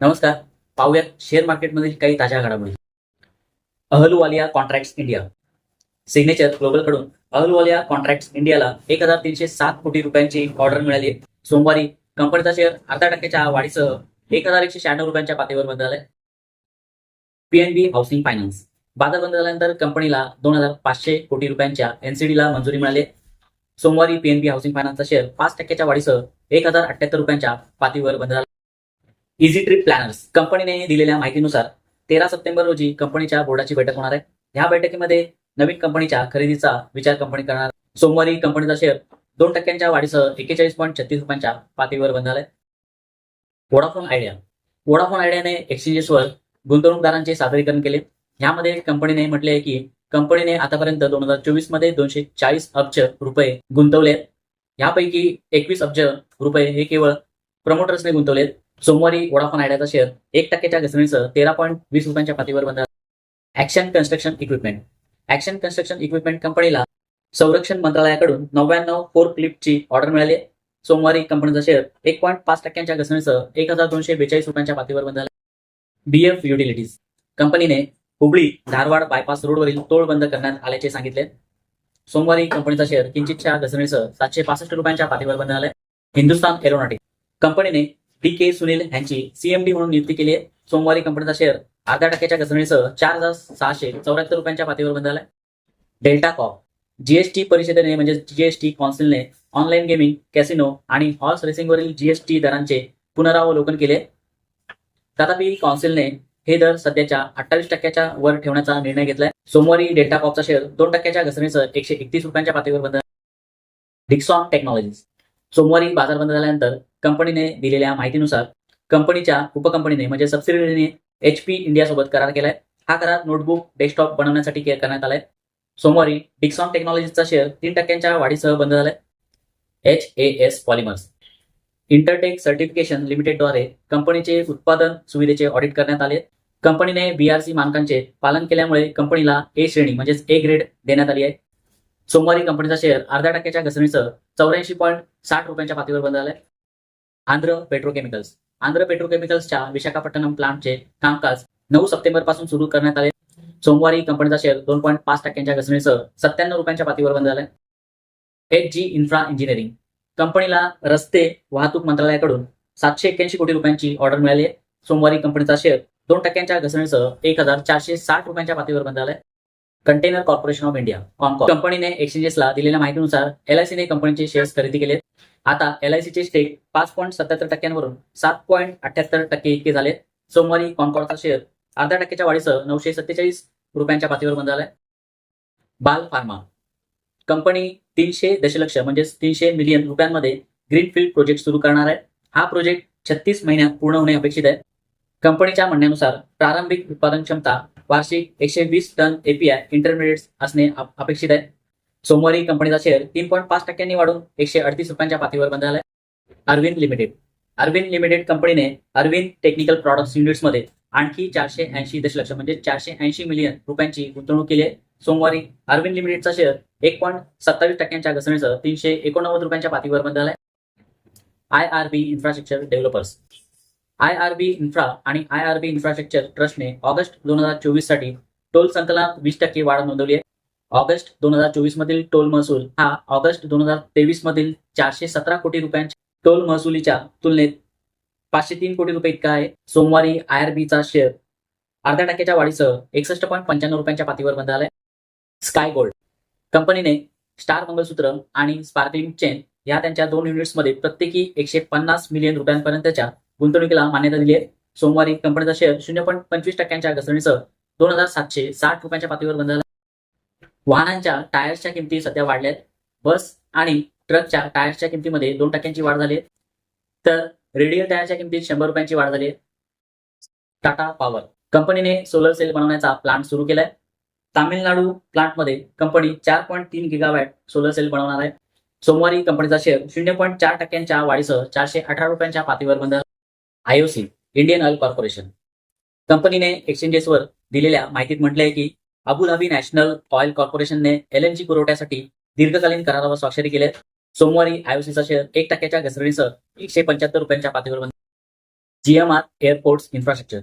नमस्कार. पाहूयात शेअर मार्केटमधील काही ताज्या घडामोडी. अहलुवालिया कॉन्ट्रॅक्ट्स इंडिया सिग्नेचर ग्लोबलकडून अहलुवालिया कॉन्ट्रॅक्ट्स इंडियाला एक हजार तीनशे सात कोटी रुपयांची ऑर्डर मिळाली सोमवारी कंपनीचा शेअर अर्धा टक्क्याच्या वाढीसह एक हजार एकशे शहाण्णव रुपयांच्या पातळीवर बंद झालाय. पीएनबी हाऊसिंग फायनान्स बाजार बंद झाल्यानंतर कंपनीला दोन हजार पाचशे कोटी रुपयांच्या एनसीडीला मंजुरी मिळाली सोमवारी पीएनबी हाऊसिंग फायनान्सचा शेअर पाच टक्क्याच्या वाढीसह एक हजार अठ्ठ्याहत्तर रुपयांच्या पातळीवर बंद झाला. इझी ट्रिप प्लॅनर्स कंपनीने दिलेल्या माहितीनुसार तेरा सप्टेंबर रोजी कंपनीच्या बोर्डाची बैठक होणार आहे. ह्या बैठकीमध्ये नवीन कंपनीच्या खरेदीचा विचार कंपनी करणार. सोमवारी कंपनीचा शेअर दोन टक्क्यांच्या वाढीसह एक्केचाळीस पॉईंट छत्तीस रुपयांच्या पातळीवर बंद झालाय वोडाफोन आयडिया वोडाफोन आयडियाने एक्सचेंजेसवर गुंतवणूकदारांचे सादरीकरण केले. यामध्ये कंपनीने म्हटले आहे की कंपनीने आतापर्यंत दोन हजार चोवीसमध्ये दोनशे चाळीस अब्ज रुपये गुंतवले यापैकी एकवीस अब्ज रुपये हे केवळ प्रमोटर्सने गुंतवलेत सोमवारी वोडाफोन आयडियाचा शेअर एक टक्क्याच्या घसरणीसह तेरा पॉईंट वीस रुपयांच्या पातळीवर बंद action construction equipment action construction equipment कंपनीला संरक्षण मंत्रालयाकडून नव्याण्णव फोर क्लिपची ऑर्डर मिळाली सोमवारी कंपनीचा शेअर एक पॉईंट पाच टक्क्यांच्या घसरणीसह एक हजार दोनशे बेचाळीस रुपयांच्या पातळीवर बंद बी बीएफ युटिलिटीज कंपनीने हुबळी धारवाड बायपास रोडवरील तोड बंद करण्यात आल्याचे सांगितले. सोमवारी कंपनीचा शेअर किंचितच्या घसरणीसह सातशे पासष्ट रुपयांच्या पातळीवर बंद झालाय. हिंदुस्तान एरोनॉटिक कंपनीने डी के सुनील यांची सीएमडी म्हणून नियुक्ती केली आहे. सोमवारी कंपनीचा शेअर अर्धा टक्क्याच्या घसरणीसह चार हजार सहाशे चौऱ्याहत्तर रुपयांच्या पातळीवर बंद झालाय डेल्टा कॉप जीएसटी परिषदेने म्हणजे जीएसटी कौन्सिलने ऑनलाईन गेमिंग कॅसिनो आणि हॉर्स रेसिंगवरील जीएसटी दरांचे पुनरावलोकन केले. तथापि कौन्सिलने हे दर सध्याच्या अठ्ठावीस टक्क्याच्या वर ठेवण्याचा निर्णय घेतलाय सोमवारी डेल्टा कॉपचा शेअर दोन टक्क्याच्या घसरणीसह एकशे एकतीस रुपयांच्या पातळीवर बंद डिक्सॉन टेक्नॉलॉजीज सोमवारी बाजार बंद झाल्यानंतर कंपनीने दिलेल्या माहितीनुसार कंपनीच्या उपकंपनीने म्हणजे सबसिडीने एच पी इंडियासोबत करार केलाय. हा करार नोटबुक डेस्कटॉप बनवण्यासाठी करण्यात आलाय. सोमवारी डिक्सॉन टेक्नॉलॉजीचा शेअर तीन टक्क्यांच्या वाढीसह बंद झालाय. H A S polymers Intertek certification लिमिटेडद्वारे कंपनीचे उत्पादन सुविधेचे ऑडिट करण्यात आले. कंपनीने बीआरसी मानकांचे पालन केल्यामुळे कंपनीला ए श्रेणी म्हणजेच ए ग्रेड देण्यात आली आहे. सोमवारी कंपनीचा शेअर अर्ध्या टक्क्याच्या घसरणीसह चौऱ्याऐंशी पॉईंट साठ रुपयांच्या पातळीवर बंद झालाय. आंध्र पेट्रोकेमिकल्स. आंध्र पेट्रोकेमिकल्सच्या विशाखापट्टणम प्लांटचे कामकाज नऊ सप्टेंबरपासून सुरू करण्यात आले. सोमवारी कंपनीचा शेअर दोन पॉईंट पाच टक्क्यांच्या घसरणीसह सत्त्याण्णव रुपयांच्या पातळीवर बंद झालाय एच जी इन्फ्रा इंजिनिअरिंग. कंपनीला रस्ते वाहतूक मंत्रालयाकडून सातशे एक्क्याऐंशी कोटी रुपयांची ऑर्डर मिळाली आहे. सोमवारी कंपनीचा शेअर दोन टक्क्यांच्या घसरणीसह एक हजार चारशे साठ रुपयांच्या पातळीवर बंद झालाय कंटेनर कॉर्पोरेशन ऑफ इंडिया कॉमकॉम कंपनीने एक्सचेंजेसला दिलेल्या माहितीनुसार एलआयसीने कंपनीचे शेअर्स खरेदी केले आता एलआयसीचे स्टेक पाच पॉईंट सत्याहत्तर टक्क्यांवरून सात पॉईंट अठ्याहत्तर टक्के इतके झाले सोमवारी कॉन्कॉर्डचा शेअर अर्ध्या टक्क्याच्या वाढीसह नऊशे सत्तेचाळीस रुपयांच्या पातळीवर बंद झालाय. बाल फार्मा. कंपनी तीनशे दशलक्ष म्हणजेच तीनशे मिलियन रुपयांमध्ये ग्रीनफील्ड प्रोजेक्ट सुरू करणार आहे. हा प्रोजेक्ट छत्तीस महिन्यात पूर्ण होणे अपेक्षित आहे. कंपनीच्या म्हणण्यानुसार प्रारंभिक उत्पादन क्षमता वार्षिक एकशे वीस टन एपीआय इंटरमिडिएट्स असणे अपेक्षित आहे. सोमवारी कंपनीचा शेअर तीन पॉईंट पाच टक्क्यांनी वाढून एकशे अडतीस रुपयांच्या पातळीवर बंद झालाय. अरविंद लिमिटेड अरविंद लिमिटेड कंपनीने अरविंद टेक्निकल प्रॉडक्ट्स युनिट्समध्ये आणखी चारशे ऐंशी दशलक्ष म्हणजे चारशे ऐंशी मिलियन रुपयांची गुंतवणूक केली आहे. सोमवारी अरविंद लिमिटेडचा शेअर एक पॉईंट सत्तावीस टक्क्यांच्या घसरणीसह तीनशे एकोणनव्वद रुपयांच्या पातळीवर बंद झालाय. I R B infrastructure developers I R B infra आणि आय आर बी इन्फ्रास्ट्रक्चर ट्रस्टने ऑगस्ट दोन हजार चोवीससाठी टोल संकलनात वीस टक्के वाढ नोंदवली आहे. ऑगस्ट दोन हजार चोवीस मधील टोल महसूल हा ऑगस्ट दोन हजार तेवीस मधील चारशे सतरा कोटी रुपयांच्या टोल महसुलीच्या तुलनेत पाचशे तीन कोटी रुपये इतका आहे. सोमवारी आय आर बीचा शेअर अर्ध्या टक्क्याच्या वाढीसह एकसष्ट पॉईंट पंच्याण्णव रुपयांच्या पातळीवर बंद आलाय स्काय गोल्ड कंपनीने स्टार मंगलसूत्र आणि स्पार्कलिंग चेन या त्यांच्या दोन युनिट्समध्ये प्रत्येकी एकशे पन्नास मिलियन रुपयांपर्यंतच्या गुंतवणुकीला मान्यता दिली आहे. सोमवारी कंपनीचा शेअर शून्य पॉईंट पंचवीस टक्क्यांच्या घसरणीसह दोन हजार सातशे साठ रुपयांच्या पातळीवर बंद झाला वाहनांच्या टायर्सच्या किमती सध्या वाढल्या आहेत बस आणि ट्रकच्या टायर्सच्या किमतीमध्ये दोन टक्क्यांची वाढ झाली आहे. तर रेडियल टायरच्या किमतीत शंभर रुपयांची वाढ झाली आहे. टाटा पॉवर कंपनीने सोलर सेल बनवण्याचा प्लांट सुरू केलाय. तामिळनाडू प्लांटमध्ये कंपनी चार पॉईंट तीन गिगावॅट सोलर सेल बनवणार आहे. सोमवारी कंपनीचा शेअर शून्य पॉईंट चार टक्क्यांच्या वाढीसह चारशे अठरा रुपयांच्या पातळीवर बंद आयओसी इंडियन ऑइल कॉर्पोरेशन. कंपनीने एक्सचेंजेसवर दिलेल्या माहितीत म्हटले आहे की अबुधाबी नॅशनल ऑइल कॉर्पोरेशनने एलएनजी पुरवठ्यासाठी दीर्घकालीन करारावर स्वाक्षरी केले सोमवारी आयओसीचा शेअर एक टक्क्याच्या घसरणीसह एकशे पंच्याहत्तर रुपयांच्या पातळीवर बंद GMR airports infrastructure.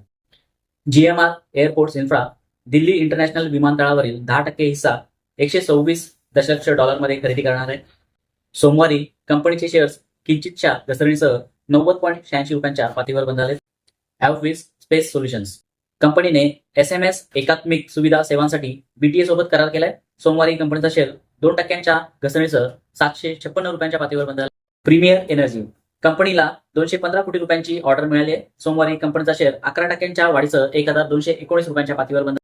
GMR airports infra Delhi international विमानतळावरील दहा टक्के हिस्सा एकशे सव्वीस दशलक्ष डॉलरमध्ये खरेदी करणार आहे. सोमवारी कंपनीचे शेअर्स किंचितच्या घसरणीसह नव्वद पॉईंट शहाऐंशी रुपयांच्या पातळीवर बंद झाले ॲवफिस स्पेस सोल्युशन्स कंपनीने एस एम एस एकात्मिक सुविधा सेवांसाठी बीटीए सोबत करार केलाय. सोमवारी कंपनीचा शेअर दोन टक्क्यांच्या घसरणीसह सातशे छप्पन्न रुपयांच्या पातळीवर बंद झाला. प्रीमियर एनर्जी कंपनीला दोनशे पंधरा कोटी रुपयांची ऑर्डर मिळाली आहे. सोमवारी कंपनीचा शेअर अकरा टक्क्यांच्या वाढीसह एक हजार दोनशे एकोणीस रुपयांच्या पातळीवर बंद